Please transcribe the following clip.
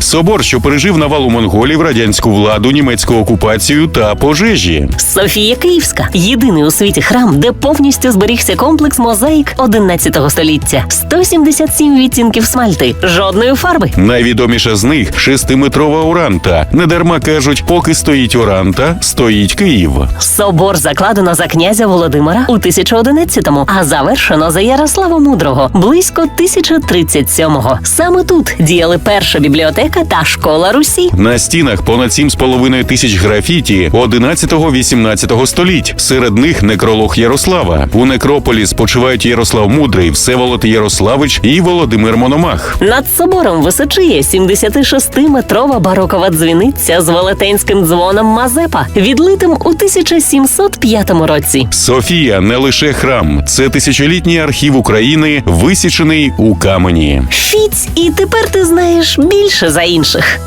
Собор, що пережив навалу монголів, радянську владу, німецьку окупацію та пожежі. Софія Київська єдиний у світі храм, де повністю зберігся комплекс мозаїк 11 століття. 177 відтінків смальти, жодної фарби. Найвідоміша з них шестиметрова уранта. Недарма кажуть, поки стоїть уранта, стоїть Київ. Собор закладено за князя Володимира у 1011-му, а завершено за Ярослава Мудрого близько 1037-го. Саме тут діяли перша бібліотека та школа Русі. На стінах понад 7,5 тисяч графіті 11-18 століть. Серед них некролог Ярослава. У некрополі спочивають Ярослав Мудрий, Всеволод Ярославич і Володимир Мономах. Над собором височіє 76-метрова барокова дзвіниця з велетенським дзвоном Мазепа, відлитим у 1705 році. Софія не лише храм, це тисячолітній архів України, висічений у камені. Фіць, і тепер ти знаєш більше за інших.